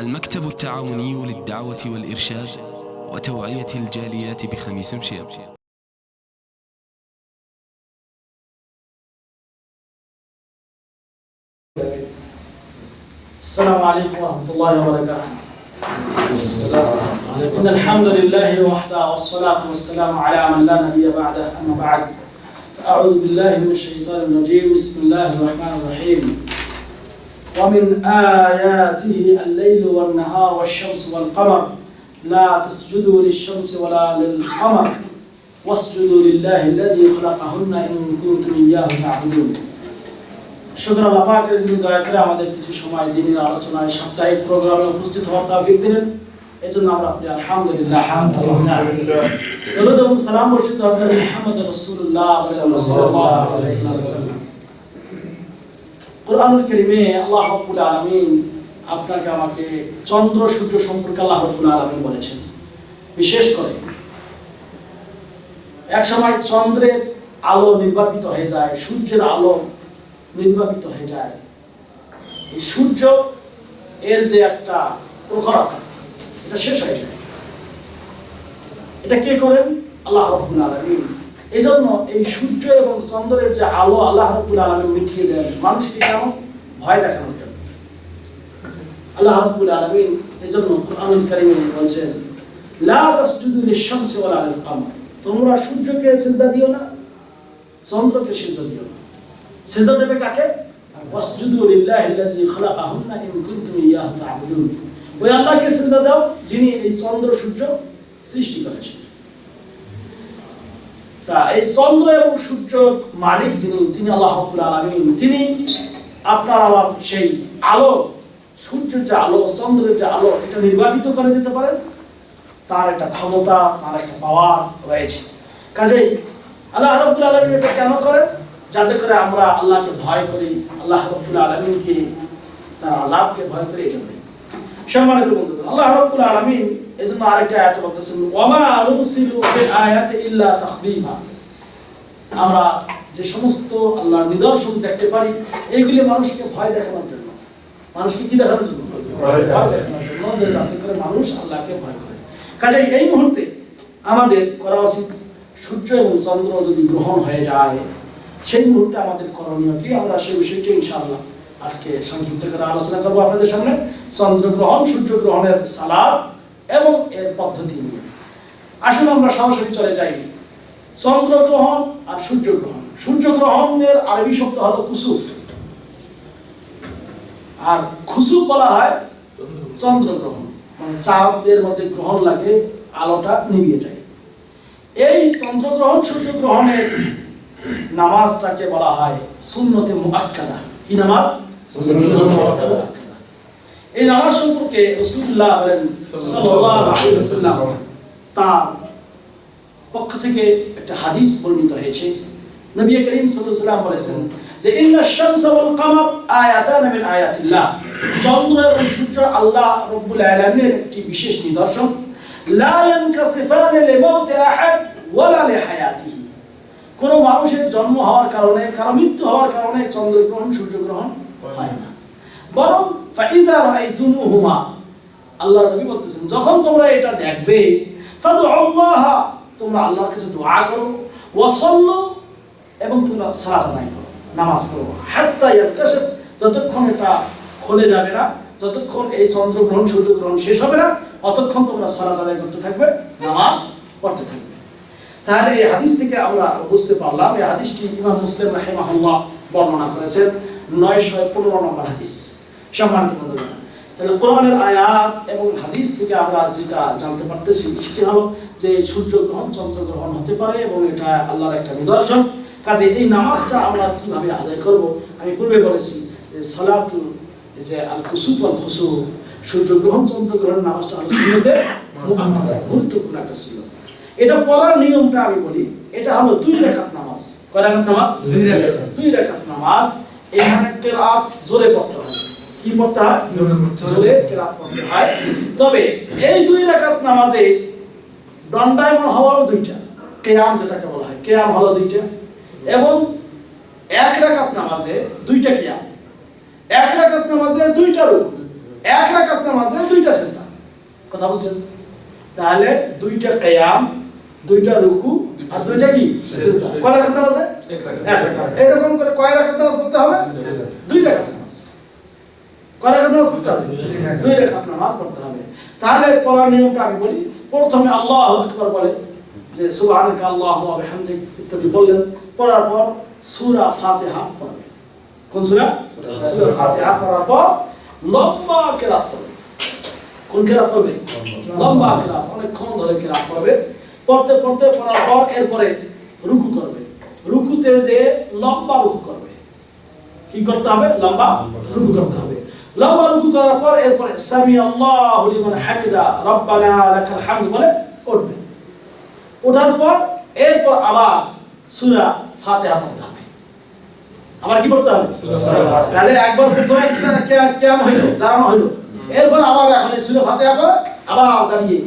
المكتب التعاوني للدعوة والإرشاد وتوعية الجاليات بخميس مشيط السلام عليكم ورحمة الله وبركاته. إن الحمد لله وحده والصلاة والسلام على من لا نبي بعده أما بعد. فأعوذ بالله من الشيطان الرجيم. بسم الله الرحمن الرحيم. ومن آياته الليل والنهار والشمس والقمر لا تسجدوا للشمس ولا للقمر واسجدوا لله الذي خلقهن إن كنتم إياه تعبدون শুক্র আল্লাহ পাকের যিনি দয়া করে আমাদের কিছু সময় দিনের আলোচনায় সাপ্তাহিক প্রোগ্রামে উপস্থিত হওয়ার তৌফিক দিলেন এই জন্য আমরা আপনি আলহামদুলিল্লাহ দরুদ এবং সালাম বর্ষিত হবে মুহাম্মদ রাসূলুল্লাহ সাল্লাল্লাহু আলাইহি ওয়াসাল্লাম কোরআনুল কারীমে আল্লাহ রাব্বুল আলামিন আপনাকে আমাকে চন্দ্র, সূর্য সম্পর্কে আল্লাহ রাব্বুল আলামিন বলেছেন। বিশেষ করে এক সময় চন্দ্রের আলো নির্বাপিত হয়ে যায়, সূর্যের আলো নির্বাপিত হয়ে যায়। এই সূর্য এর যে একটা প্রখরতা এটা শেষ হয়ে যায়। এটা কে করেন? আল্লাহ রব্বুল আলমিন। এই জন্য এই সূর্য এবং চন্দ্রের যে আলো আল্লাহ রব্বুল আলমিন মিটিয়ে দেন, মানুষকে কেন ভয় দেখানোর জন্য আল্লাহ জন্য কোরআনুল লা তাসজুদু লিশ-শামসি ওয়ালা লিল-কামার তোমরা সূর্যকে সিজদা দিও না, চন্দ্রকে সিজদা দিও না। সিজদা দেবে কাকে? ওয়াসজুদু লিল্লাহি আল্লাযী খালাকাহুন্না ইন কুনতুম ইয়াহু তা'বুদুন। ওই আল্লাহকে সিজদা দাও যিনি এই চন্দ্র সূর্য সৃষ্টি করেছেন। তা এই চন্দ্র এবং সূর্য মালিক যিনি, তিনি আল্লাহ আলামিন। তিনি আপনার আমার সেই আলো, সূর্যের যে আলো, চন্দ্রের যে আলো, এটা নির্বাপিত করে দিতে পারেন। তার একটা ক্ষমতা, তার একটা পাওয়ার রয়েছে। কাজেই আল্লাহ রাব্বুল আলামিন এটা কেন করেন? যাতে করে আমরা আল্লাহকে ভয় করি, আল্লাহ রব্বুল আলমিনকে, তার আজাবকে ভয় করি, এই জন্যই। সম্মানিত বন্ধুগণ, আল্লাহ রব্বুল আলমিন এই আরেকটা আয়াত বলতেছেন ওয়ামা বিল আয়াতি ইল্লা আমরা যে সমস্ত আল্লাহর নিদর্শন দেখতে পারি এইগুলি মানুষকে ভয় দেখানোর জন্য। মানুষকে কি দেখানোর জন্য? ভয় দেখানোর জন্য। যে যাতে করে মানুষ আল্লাহকে ভয় করে। কাজেই এই মুহূর্তে আমাদের করা উচিত সূর্য এবং চন্দ্র যদি গ্রহণ হয়ে যায় সেই মুহূর্তে আমাদের করণীয় কি? আমরা সেই বিষয়টি ইনশাআল্লাহ আজকে সংক্ষিপ্ত করে আলোচনা করব আপনাদের সামনে। চন্দ্র চন্দ্রগ্রহণ সূর্যগ্রহণের সালাদ এবং এর পদ্ধতি নিয়ে। আসুন আমরা সরাসরি চলে যাই। চন্দ্রগ্রহণ আর সূর্যগ্রহণ। সূর্যগ্রহণের আরবি শব্দ হলো কুসুফ। আর খুসুফ বলা হয় চন্দ্রগ্রহণ। মানে চাঁদের মধ্যে গ্রহণ লাগে, আলোটা নিভিয়ে যায়। এই চন্দ্রগ্রহণ, সূর্যগ্রহণের নামাজটাকে বলা হয় শূন্যতে মুআক্কাদা। কি নামাজ? এই নামাজ সম্পর্কে রাসূলুল্লাহ বলেন তার পক্ষ থেকে একটা হাদিস বর্ণিত হয়েছে। নবী করিম ওয়াসাল্লাম বলেছেন যে চন্দ্র এবং সূর্য আল্লাহ রাব্বুল একটি বিশেষ নিদর্শন। কোনো মানুষের জন্ম হওয়ার কারণে, কারও মৃত্যু হওয়ার কারণে চন্দ্রগ্রহণ সূর্যগ্রহণ হয় না। বরং ফাইদা রাআইতুমুহুমা। আল্লাহর নবী বলতেছেন, যখন তোমরা এটা দেখবে ফাদুল্লাহ তোমরা আল্লাহর কাছে দোয়া করো, ওয়াসাল্লু, এবং তোমরা সালাত আদায় করো, নামাজ পড়ো। হাত্তা ইয়ানকাশিফ যতক্ষণ এটা খুলে যাবে না, যতক্ষণ এই চন্দ্রগ্রহণ, সূর্যগ্রহণ শেষ হবে না, অতক্ষণ তোমরা সালাত আদায় করতে থাকবে, নামাজ পড়তে থাকবে। তাহলে এই হাদিস থেকে আমরা বুঝতে পারলাম, এই হাদিসটি ইমাম মুসলিম রাহিমাহুল্লাহ বর্ণনা করেছেন, নয়শো পনেরো নম্বর হাদিস। সম্মানিত বন্ধুগণ তাহলে কোরআনের আয়াত এবং হাদিস থেকে আমরা যেটা জানতে পারতেছি সেটি হলো যে সূর্যগ্রহণ চন্দ্রগ্রহণ হতে পারে এবং এটা আল্লাহর একটা নিদর্শন। কাজে এই নামাজটা আমরা কীভাবে আদায় করব? আমি পূর্বে বলেছি যে সলাতু যে আল কুসুফ আল খুসুফ সূর্যগ্রহণ চন্দ্রগ্রহণ নামাজটা হলো সুন্নতে গুরুত্বপূর্ণ একটা সুন্নত। এটা পড়ার নিয়মটা আমি বলি এটা হলো দুই রেখাত নামাজ। কয় রেখাত নামাজ? দুই রেখাত। নামাজ। এখানে কেরাত জোরে পড়তে হয় কি পড়তে হয়? জোরে কেরাত পড়তে হয়। তবে এই দুই রেখাত নামাজে দণ্ডায়মান হওয়াও দুইটা। কেয়াম যেটাকে বলা হয় কেয়াম হলো দুইটা। এবং এক রাকাত নামাজে দুইটা কিয়াম। এক রাকাত নামাজে দুইটা রুকু। এক রাকাত নামাজে দুইটা সেজদা। কথা বুঝছেন? তাহলে দুইটা কিয়াম দুইটা রুকু আর দুইটা কি? সেজদা। কয় রাকাত নামাজে? এক রাকাত। এরকম করে কয় রাকাত নামাজ পড়তে হবে দুই রাকাত নামাজ কয় রাকাত নামাজ পড়তে হবে দুই রাকাত নামাজ পড়তে হবে তাহলে পড়ার নিয়মটা আমি বলি। প্রথমে আল্লাহু বলে যে ইত্যাদি বললেন। পড়ার পর কোন পড়ার পর লম্বা কেরাত পড়বে। কোন কেরাত পড়বে? লম্বা কেরাত, অনেকক্ষণ ধরে কেরাত পড়বে। পড়তে পড়তে, পড়ার পর এরপরে রুকু করবে। রুকুতে যে লম্বা রুকু করবে। কি করতে হবে? লম্বা রুকু করতে হবে। লম্বা রুকু করার পর এরপরে সামি আল্লাহু লিমান হামিদা রব্বানা লাকাল হামদ বলে উঠবে। ওঠার পর এরপর আবার সূরা ফাতিহা পড়তে হবে। আবার কি পড়তে হবে? তাহলে একবার প্রথমে কেয়াম হইল দাঁড়ানো হইল। এরপর আবার এখন এই সূরা ফাতিহা পড়ে আবার দাঁড়িয়ে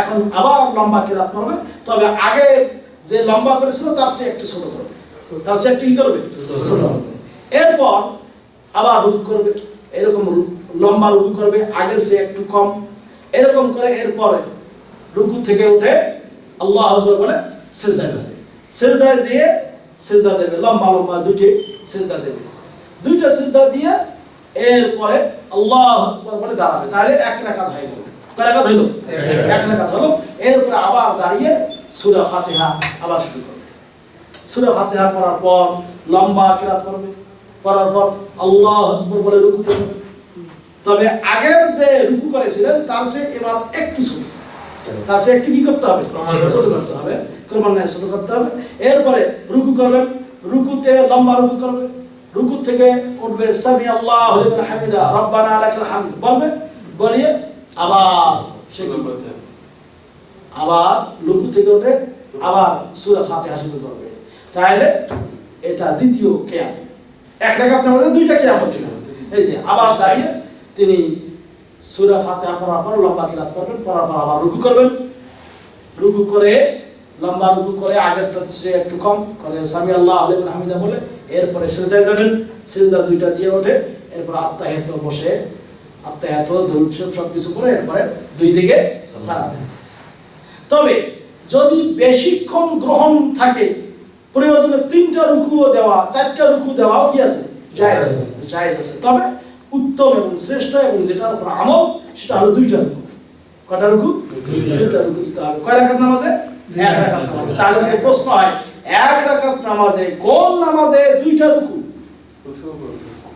এখন আবার লম্বা কেরাত পড়বে। তবে আগে যে লম্বা করেছিল তার চেয়ে একটু ছোট করবে। তার চেয়ে একটু কি করবে? ছোট করবে। এরপর আবার রুকু করবে। এরকম লম্বা রুকু করবে, আগের সে একটু কম। এরকম করে এরপরে রুকু থেকে উঠে আল্লাহ আকবার বলে, সেজদায় যাবে। সেজদায় যেয়ে সেজদা দেবে। লম্বা লম্বা দুটি সেজদা দেবে। দুইটা সেজদা দিয়ে এরপরে আল্লাহ আকবার বলে দাঁড়াবে। তাহলে এক রাকাত হয়ে গেল। কয় রাকাত হইল? এক রাকাত হলো। এরপরে আবার দাঁড়িয়ে সূরা ফাতিহা আবার শুরু করবে। সূরা ফাতিহা পড়ার পর লম্বা কিরাত করবে পড়ার পর আল্লাহ আকবার বলে যাবে তবে আগের যে রুকু করেছিলেন তার সে এবার একটু ছোট। তার সে একটু কি করতে হবে? ছোট করতে হবে। ক্রমান্বয়ে ছোট করতে হবে। এরপরে রুকু করবেন। রুকুতে লম্বা রুকু করবে রুকু থেকে উঠবে সামি আল্লাহ হামিদা রব্বানা লাকাল হামদ। বলবে বলিয়ে আবার সে? আবার রুকু থেকে উঠে আবার সূরা ফাতিহা শুরু করবে। তাহলে এটা দ্বিতীয় কিয়াম এক রাকাত নামাজে দুইটা হচ্ছে না এই যে, আবার দাঁড়িয়ে তিনি সূরা ফাতিহা পড়ার পর, লম্বা কিরাত পড়বেন, পড়ার পর আবার রুকু করবেন। রুকু করে, লম্বা রুকু করে, আগেরটা সে একটু কম, করে সামি আল্লাহ আলিম হামিদা বলে, এরপরে সেজদায় যাবেন। সেজদা দুইটা দিয়ে ওঠে, এরপর আত্মাহিত বসে আত্মাহিত দরুদ সব কিছু করে এরপরে দুই দিকে সারাবেন তবে যদি বেশিক্ষণ গ্রহণ থাকে প্রয়োজনে তিনটা রুকুও দেওয়া চারটা রুকু দেওয়াও কি আছে? জায়েজ আছে জায়েজ আছে। তবে উত্তম এবং শ্রেষ্ঠ এবং যেটার উপর আমল সেটা হলো দুইটা রুকু। কটা রুকু? দুইটা। রুকু দিতে হবে। কয় রাকাত নামাজে? এক রাকাত নামাজে। তাহলে যদি প্রশ্ন হয় এক রাকাত নামাজে কোন নামাজে দুইটা রুকু?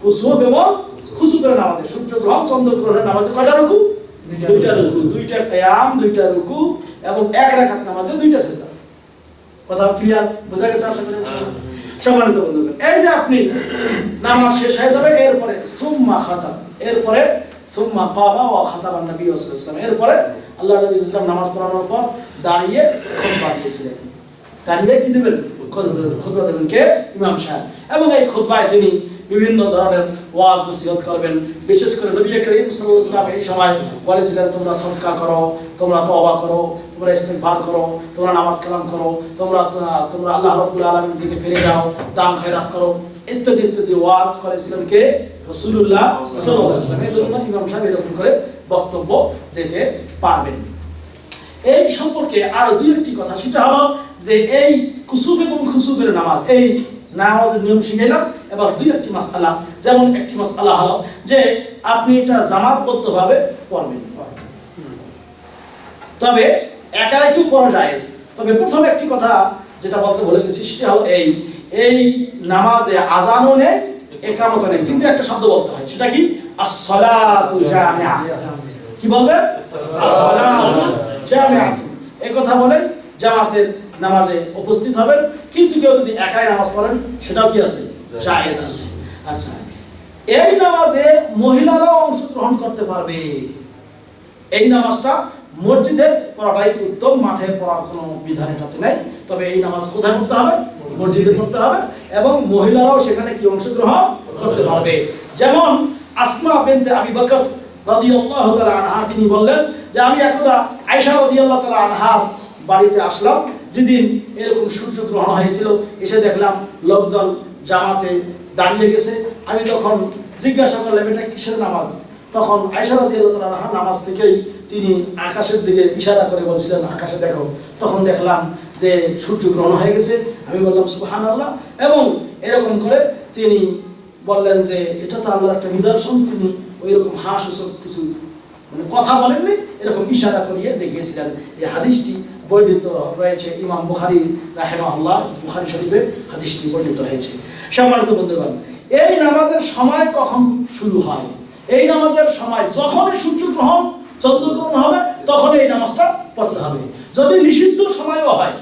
কুসুব এবং খুশু করে নামাজে। সূর্য গ্রহণ চন্দ্র গ্রহণের নামাজে কয়টা রুকু? দুইটা রুকু। দুইটা কিয়াম দুইটা রুকু এবং এক রাকাত নামাজে দুইটা সেজদা। কথা ক্লিয়ার বোঝা গেছে আশা করি সম্মানিত বন্ধুগণ, এই যে আপনি নামাজ শেষ হয়ে যাবে, এরপরে সুম্মা খাতাম, এরপরে সুম্মা কামা ওয়া খাতাম নবী ওয়াসাল্লাম। এরপরে আল্লাহ নবী ইসলাম নামাজ পড়ানোর পর দাঁড়িয়ে খুতবা দিয়েছিলেন। দাঁড়িয়ে কি দেবেন? খুতবা দেবেন। কে? ইমাম সাহেব। এবং এই খুতবায় তিনি বিভিন্ন ধরনের ওয়াজ নসিহত করবেন। বিশেষ করে নবী করিম সাল্লাল্লাহু আলাইহি এই সময় বলেছিলেন, তোমরা সদকা করো, তোমরা তওবা করো তোমরা ইস্তেগফার করো, তোমরা নামাজ কালাম করো, তোমরা তোমরা আল্লাহ রাব্বুল আলামিনের দিকে ফিরে যাও, দান খয়রাত করো, ইত্যাদি ইত্যাদি ওয়াজ করেছিলেন কে জন্য ইমাম সাহেব এরকম করে বক্তব্য দিতে পারবেন। এই সম্পর্কে আরও দুই একটি কথা, সেটা হলো যে এই কুসুব এবং নামাজ, এই নামাজের নিয়ম শিখাইলাম, এবার দুই একটি মাসআলা, যেমন একটি মাসআলা হলো যে আপনি এটা জামাতবদ্ধভাবে পড়বেন। তবে একা একাও পড়া যায় তবে প্রথম একটি কথা যেটা বলতে ভুলে গেছি, সেটা হলো এই। এই নামাজে আজানও নেই একামত নেই। কিন্তু একটা শব্দ বলতে হয়, সেটা কি? as-salatu জামিআ। কি বলবে? as-salatu জামিআ। এই কথা বলে জামাতের নামাজে উপস্থিত হবেন। কিন্তু কেউ যদি একাই নামাজ পড়েন, সেটাও কি আছে? জায়েজ আছে। আচ্ছা এই নামাজে মহিলারাও অংশগ্রহণ করতে পারবে। এই নামাজটা মসজিদে পড়াটাই উত্তম, মাঠে পড়ার কোনো বিধান এটাতে নাই। তবে এই নামাজ কোথায় পড়তে হবে? মসজিদে পড়তে হবে এবং মহিলারাও সেখানে কি অংশগ্রহণ করতে পারবে। যেমন আসমা বিনতে আবি বকর রাদিয়াল্লাহু তাআলা আনহা, তিনি বললেন যে, আমি একদা আয়েশা রাদিয়াল্লাহু তাআলা বাড়িতে আসলাম। যেদিন এরকম সূর্য গ্রহণ হয়েছিল, এসে দেখলাম লোকজন জামাতে দাঁড়িয়ে গেছে। আমি তখন জিজ্ঞাসা করলাম, এটা কিসের নামাজ? তখন আয়সা রাদিয়াল্লাহু তাআলা নামাজ থেকেই তিনি আকাশের দিকে ইশারা করে বলছিলেন, আকাশে দেখো। তখন দেখলাম যে সূর্য গ্রহণ হয়ে গেছে। আমি বললাম, সুবহানাল্লাহ। এবং এরকম করে তিনি বললেন যে, এটা তো আল্লাহর একটা নিদর্শন। তিনি ওই রকম হাস ওসব কিছু মানে কথা বলেননি, এরকম ইশারা করিয়ে দেখিয়েছিলেন। এই হাদিসটি বর্ণিত রয়েছে ইমাম বুখারি রাহেমা আল্লাহ বুখারি শরীফে হাদিসটি বর্ণিত হয়েছে। সম্মানিত বন্ধুগণ, এই নামাজের সময় কখন শুরু হয়? এই নামাজের সময় সূর্যগ্রহণ চন্দ্রগ্রহণ হবে তখন এই নামাজটা পড়তে হবে। যদি নিষিদ্ধ সময়ও হয়,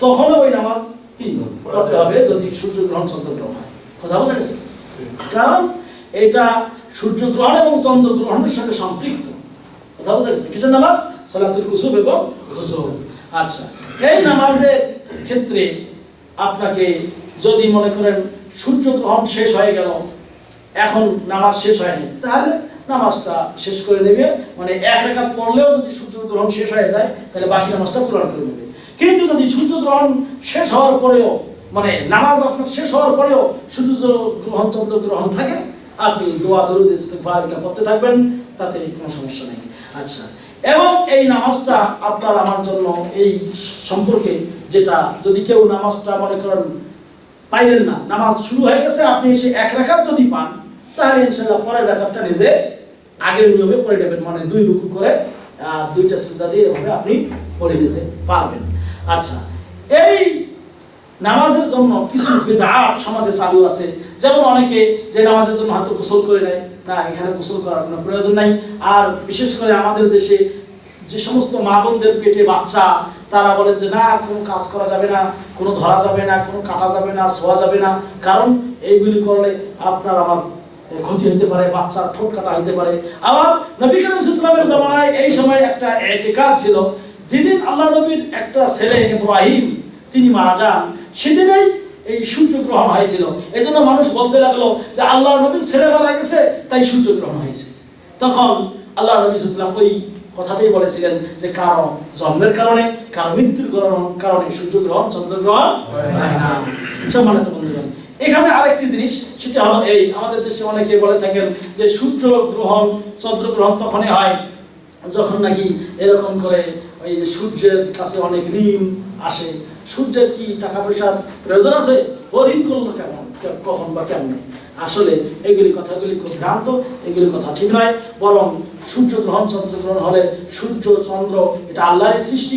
তখনও ওই নামাজ কি? পড়তে হবে, যদি সূর্যগ্রহণ চন্দ্রগ্রহণ হয়। কথা বোঝা গেছে? কারণ এটা সূর্যগ্রহণ এবং চন্দ্রগ্রহণের সাথে সম্পৃক্ত। কথা বোঝা গেছে? কিসের নামাজ? সলাতুল কুসুব এবং ঘুসুব আচ্ছা এই নামাজের ক্ষেত্রে আপনাকে যদি মনে করেন সূর্যগ্রহণ শেষ হয়ে গেল, এখন নামাজ শেষ হয়নি, তাহলে নামাজটা শেষ করে নেবে। মানে এক রেখাত পড়লেও যদি সূর্যগ্রহণ শেষ হয়ে যায়, তাহলে বাকি নামাজটা পূরণ করে নেবে। কিন্তু যদি সূর্যগ্রহণ শেষ হওয়ার পরেও মানে নামাজ আপনার শেষ হওয়ার পরেও সূর্য গ্রহণ, চন্দ্র গ্রহণ থাকে, আপনি দোয়া, দরুদ, ইস্তেগফার এগুলো করতে থাকবেন, তাতে কোনো সমস্যা নেই। আচ্ছা এবং এই নামাজটা আপনার আমার জন্য এই সম্পর্কে যেটা, যদি কেউ নামাজটা মনে করেন পাইলেন না, নামাজ শুরু হয়ে গেছে, আপনি এসে এক রাখাত যদি পান, তাহলে ইনশাআল্লাহ পরের রাখাতটা নিজে আগের নিয়মে পড়ে নেবেন মানে দুই রুকু করে দুইটা সিজদা দিয়ে এভাবে আপনি পড়ে নিতে পারবেন। আচ্ছা এই নামাজের জন্য কিছু বিদআত সমাজে চালু আছে। যেমন অনেকে যে নামাজের জন্য হয়তো গোসল করে নেয়, না, এখানে গোসল করার কোনো প্রয়োজন নাই। আর বিশেষ করে আমাদের দেশে যে সমস্ত মা বোনদের পেটে বাচ্চা, তারা বলেন যে, না, কোনো কাজ করা যাবে না, কোনো ধরা যাবে না, কোনো কাটা যাবে না ছোঁয়া যাবে না। কারণ এইগুলি করলে আপনার আমার ক্ষতি হতে পারে, বাচ্চার ঠোঁট কাটা হতে পারে। আবার নবী করিম ইসলামের জমানায় এই সময় একটা এতেকাদ ছিল। যেদিন আল্লাহ নবীর একটা ছেলে ইব্রাহিম, তিনি মারা যান, সেদিনেই এই সূর্যগ্রহণ হয়েছিল। এই জন্য মানুষ বলতে লাগল যে আল্লাহ নবীর ছেলে মারা গেছে, তাই সূর্যগ্রহণ হয়েছে। তখন আল্লাহ নবী ইসলাম ওই কথাতেই বলেছিলেন যে কারও জন্মের কারণে কারও মৃত্যুর কারণ- সূর্যগ্রহণ, চন্দ্রগ্রহণ হয় না। সম্মানিত বন্ধুগণ এখানে আরেকটি জিনিস, সেটা হলো এই, আমাদের দেশে অনেকে বলে থাকেন যে সূর্য গ্রহণ চন্দ্রগ্রহণ তখনই হয় যখন নাকি এরকম করে ওই যে সূর্যের কাছে অনেক ঋণ আসে। সূর্যের কি টাকা পয়সার প্রয়োজন আছে? ও ঋণ করল কেমন? কখন বা কেমন? আসলে এগুলি কথাগুলি খুব ভ্রান্ত, এগুলি কথা ঠিক নয়। বরং সূর্যগ্রহণ চন্দ্রগ্রহণ হলে সূর্য, চন্দ্র এটা আল্লাহরই সৃষ্টি।